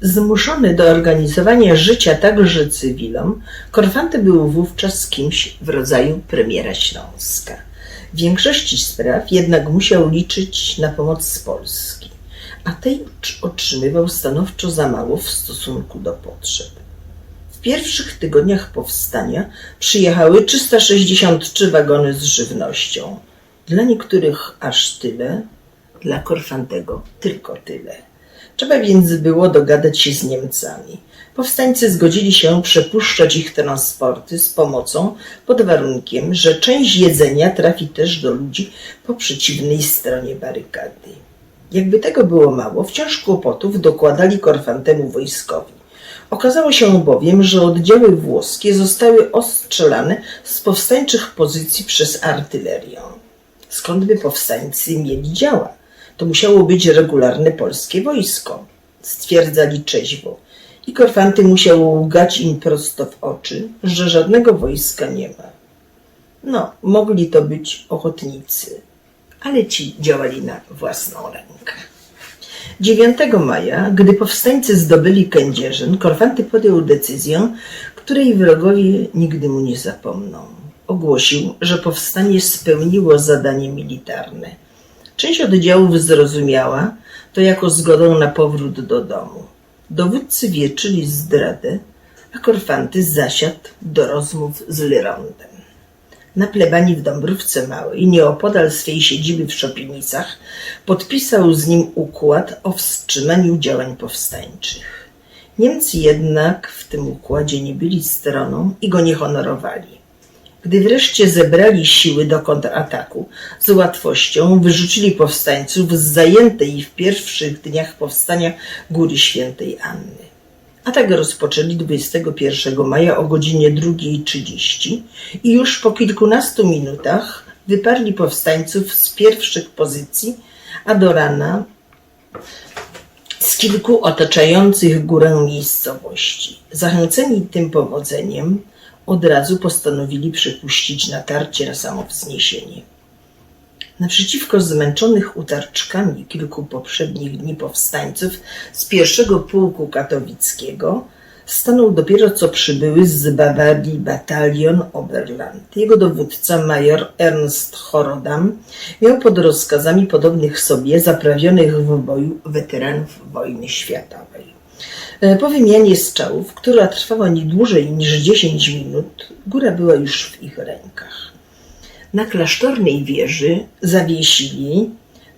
Zmuszony do organizowania życia także cywilom, Korfanty był wówczas kimś w rodzaju premiera Śląska. W większości spraw jednak musiał liczyć na pomoc z Polski, a tej otrzymywał stanowczo za mało w stosunku do potrzeb. W pierwszych tygodniach powstania przyjechały 363 wagony z żywnością. Dla niektórych aż tyle, dla Korfantego tylko tyle. Trzeba więc było dogadać się z Niemcami. Powstańcy zgodzili się przepuszczać ich transporty z pomocą pod warunkiem, że część jedzenia trafi też do ludzi po przeciwnej stronie barykady. Jakby tego było mało, wciąż kłopotów dokładali Korfantemu wojskowi. Okazało się bowiem, że oddziały włoskie zostały ostrzelane z powstańczych pozycji przez artylerię. Skąd by powstańcy mieli działa? To musiało być regularne polskie wojsko, stwierdzali trzeźwo. I Korfanty musiał łgać im prosto w oczy, że żadnego wojska nie ma. No, mogli to być ochotnicy, ale ci działali na własną rękę. 9 maja, gdy powstańcy zdobyli Kędzierzyn, Korfanty podjął decyzję, której wrogowie nigdy mu nie zapomną. Ogłosił, że powstanie spełniło zadanie militarne. Część oddziałów zrozumiała to jako zgodę na powrót do domu. Dowódcy wieczyli zdradę, a Korfanty zasiadł do rozmów z Lyrondem. Na plebanii w Dąbrówce Małej, nieopodal swej siedziby w Szopienicach, podpisał z nim układ o wstrzymaniu działań powstańczych. Niemcy jednak w tym układzie nie byli stroną i go nie honorowali. Gdy wreszcie zebrali siły do kontrataku, z łatwością wyrzucili powstańców z zajętej w pierwszych dniach powstania Góry Świętej Anny. Atak rozpoczęli 21 maja o godzinie 2.30 i już po kilkunastu minutach wyparli powstańców z pierwszych pozycji, a do rana z kilku otaczających górę miejscowości. Zachęceni tym powodzeniem, od razu postanowili przypuścić natarcie na samo wzniesienie. Naprzeciwko zmęczonych utarczkami kilku poprzednich dni powstańców z pierwszego pułku katowickiego stanął dopiero co przybyły z Bawarii batalion Oberland. Jego dowódca major Ernst Horodam miał pod rozkazami podobnych sobie zaprawionych w boju weteranów wojny światowej. E, po wymianie strzałów, która trwała nie dłużej niż 10 minut, góra była już w ich rękach. Na klasztornej wieży zawiesili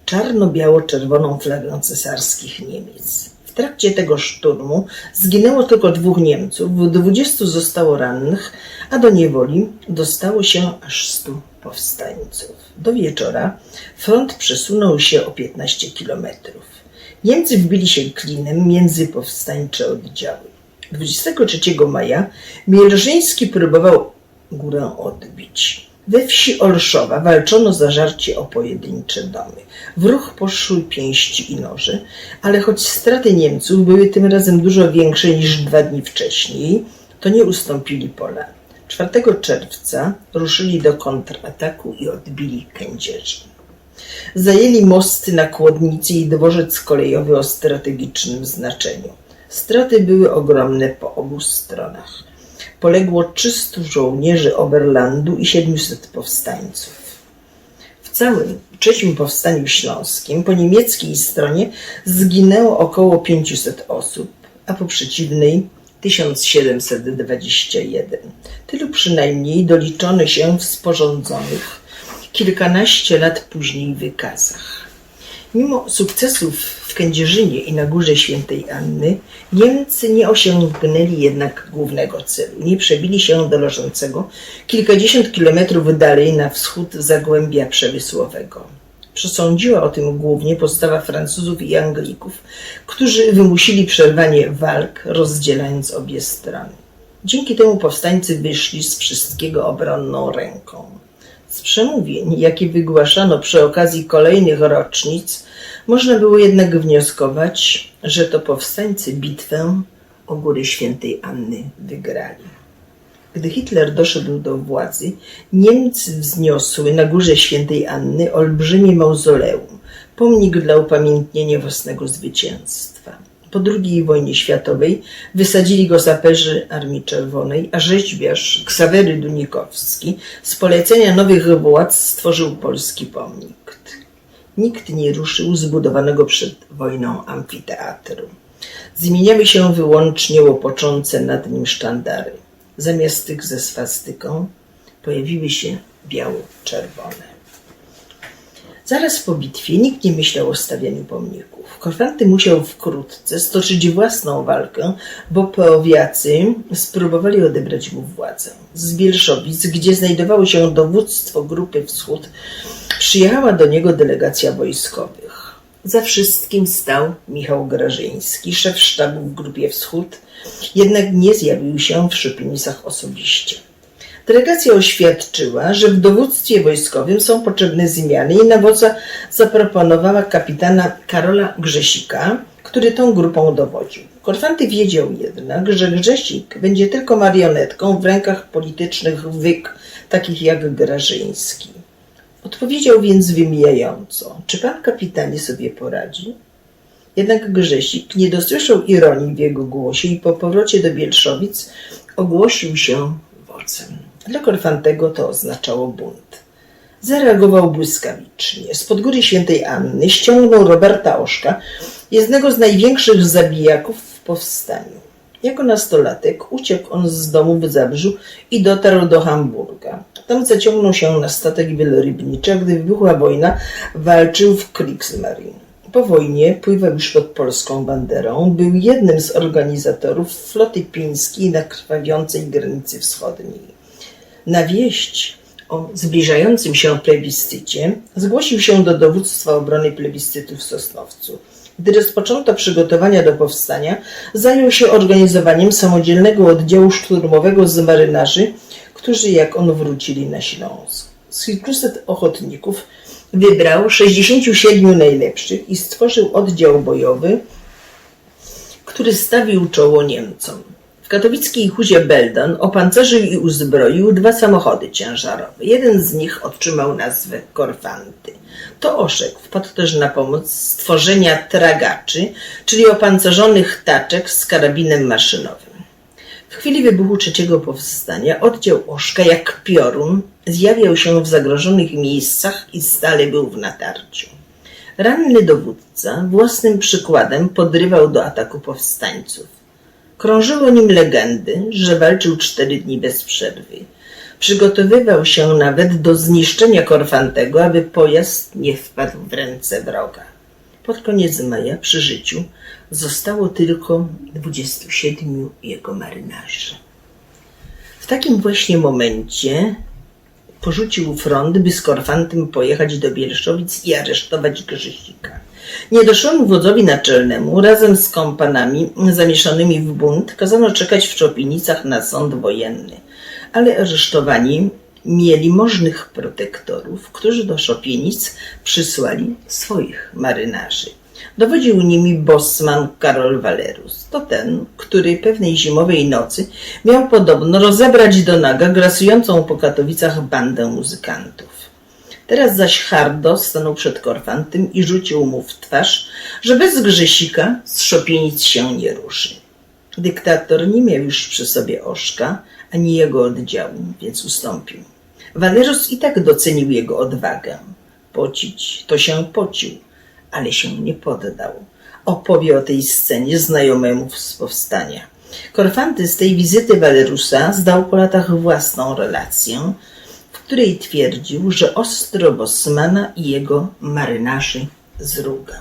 czarno-biało-czerwoną flagę cesarskich Niemiec. W trakcie tego szturmu zginęło tylko dwóch Niemców, dwudziestu zostało rannych, a do niewoli dostało się aż stu powstańców. Do wieczora front przesunął się o 15 kilometrów. Niemcy wbili się klinem między powstańcze oddziały. 23 maja Mielżyński próbował górę odbić. We wsi Olszowa walczono za żarcie o pojedyncze domy. W ruch poszły pięści i noże, ale choć straty Niemców były tym razem dużo większe niż dwa dni wcześniej, to nie ustąpili pola. 4 czerwca ruszyli do kontrataku i odbili Kędzierzyn. Zajęli mosty na Kłodnicy i dworzec kolejowy o strategicznym znaczeniu. Straty były ogromne po obu stronach. Poległo 300 żołnierzy Oberlandu i 700 powstańców. W całym trzecim powstaniu śląskim po niemieckiej stronie zginęło około 500 osób, a po przeciwnej 1721. Tylu przynajmniej doliczono się w sporządzonych kilkanaście lat później wykazach. Mimo sukcesów w Kędzierzynie i na Górze Świętej Anny, Niemcy nie osiągnęli jednak głównego celu. Nie przebili się do leżącego kilkadziesiąt kilometrów dalej na wschód Zagłębia Przemysłowego. Przesądziła o tym głównie postawa Francuzów i Anglików, którzy wymusili przerwanie walk, rozdzielając obie strony. Dzięki temu powstańcy wyszli z wszystkiego obronną ręką. Z przemówień, jakie wygłaszano przy okazji kolejnych rocznic, można było jednak wnioskować, że to powstańcy bitwę o góry świętej Anny wygrali. Gdy Hitler doszedł do władzy, Niemcy wzniosły na górze świętej Anny olbrzymie mauzoleum, pomnik dla upamiętnienia własnego zwycięstwa. Po II wojnie światowej wysadzili go saperzy Armii Czerwonej, a rzeźbiarz Ksawery Dunikowski z polecenia nowych władz stworzył polski pomnik. Nikt nie ruszył zbudowanego przed wojną amfiteatru. Zmieniały się wyłącznie łopoczące nad nim sztandary. Zamiast tych ze swastyką pojawiły się biało-czerwone. Zaraz po bitwie nikt nie myślał o stawianiu pomników. Korfanty musiał wkrótce stoczyć własną walkę, bo Peowiacy spróbowali odebrać mu władzę. Z Bielszowic, gdzie znajdowało się dowództwo Grupy Wschód, przyjechała do niego delegacja wojskowych. Za wszystkim stał Michał Grażyński, szef sztabu w Grupie Wschód, jednak nie zjawił się w Szopienicach osobiście. Delegacja oświadczyła, że w dowództwie wojskowym są potrzebne zmiany i na wodza zaproponowała kapitana Karola Grzesika, który tą grupą dowodził. Korfanty wiedział jednak, że Grzesik będzie tylko marionetką w rękach politycznych wyk, takich jak Grażyński. Odpowiedział więc wymijająco, czy pan kapitanie sobie poradzi? Jednak Grzesik nie dosłyszał ironii w jego głosie i po powrocie do Bielszowic ogłosił się wodzem. Dla Korfantego to oznaczało bunt. Zareagował błyskawicznie. Z góry świętej Anny ściągnął Roberta Oszka, jednego z największych zabijaków w powstaniu. Jako nastolatek uciekł on z domu w Zabrzu i dotarł do Hamburga. Tam zaciągnął się na statek wielorybniczy, a gdy wybuchła wojna, walczył w Kriegsmarine. Po wojnie pływał już pod polską banderą. Był jednym z organizatorów floty pińskiej na krwawiącej granicy wschodniej. Na wieść o zbliżającym się plebiscycie zgłosił się do dowództwa obrony plebiscytu w Sosnowcu. Gdy rozpoczęto przygotowania do powstania, zajął się organizowaniem samodzielnego oddziału szturmowego z marynarzy, którzy jak on wrócili na Śląsk. Z kilkuset ochotników wybrał 67 najlepszych i stworzył oddział bojowy, który stawił czoło Niemcom. W katowickiej huzie Beldan opancerzył i uzbroił dwa samochody ciężarowe. Jeden z nich otrzymał nazwę Korfanty. To Oszek wpadł też na pomoc stworzenia tragaczy, czyli opancerzonych taczek z karabinem maszynowym. W chwili wybuchu trzeciego powstania oddział Oszka jak piorun zjawiał się w zagrożonych miejscach i stale był w natarciu. Ranny dowódca własnym przykładem podrywał do ataku powstańców. Krążyły o nim legendy, że walczył cztery dni bez przerwy. Przygotowywał się nawet do zniszczenia Korfantego, aby pojazd nie wpadł w ręce wroga. Pod koniec maja przy życiu zostało tylko 27 jego marynarzy. W takim właśnie momencie porzucił front, by z Korfantem pojechać do Bielszowic i aresztować Grzesika. Niedoszłemu wodzowi naczelnemu razem z kompanami zamieszanymi w bunt kazano czekać w Czopienicach na sąd wojenny, ale aresztowani mieli możnych protektorów, którzy do Szopienic przysłali swoich marynarzy. Dowodził nimi bosman Karol Walerus. To ten, który pewnej zimowej nocy miał podobno rozebrać do naga grasującą po Katowicach bandę muzykantów. Teraz zaś Hardo stanął przed Korfantym i rzucił mu w twarz, że bez Grzesika z Szopienic się nie ruszy. Dyktator nie miał już przy sobie Oszka, ani jego oddziału, więc ustąpił. Walerus i tak docenił jego odwagę. Pocić to się pocił, ale się nie poddał. Opowie o tej scenie znajomemu z powstania. Korfanty z tej wizyty Walerusa zdał po latach własną relację, której twierdził, że ostro Bosmana i jego marynarzy zrugał.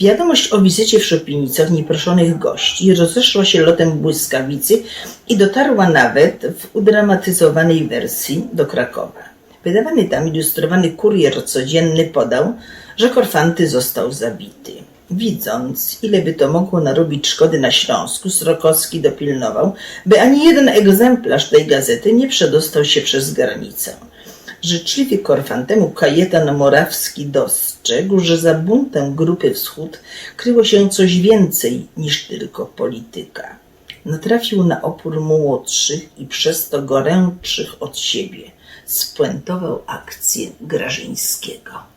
Wiadomość o wizycie w Szopienicach nieproszonych gości rozeszła się lotem błyskawicy i dotarła nawet w udramatyzowanej wersji do Krakowa. Wydawany tam ilustrowany kurier codzienny podał, że Korfanty został zabity. Widząc, ile by to mogło narobić szkody na Śląsku, Srokowski dopilnował, by ani jeden egzemplarz tej gazety nie przedostał się przez granicę. Życzliwie Korfantemu Kajetan Morawski dostrzegł, że za buntem Grupy Wschód kryło się coś więcej niż tylko polityka. Natrafił na opór młodszych i przez to gorętszych od siebie. Spuentował akcję Grażyńskiego.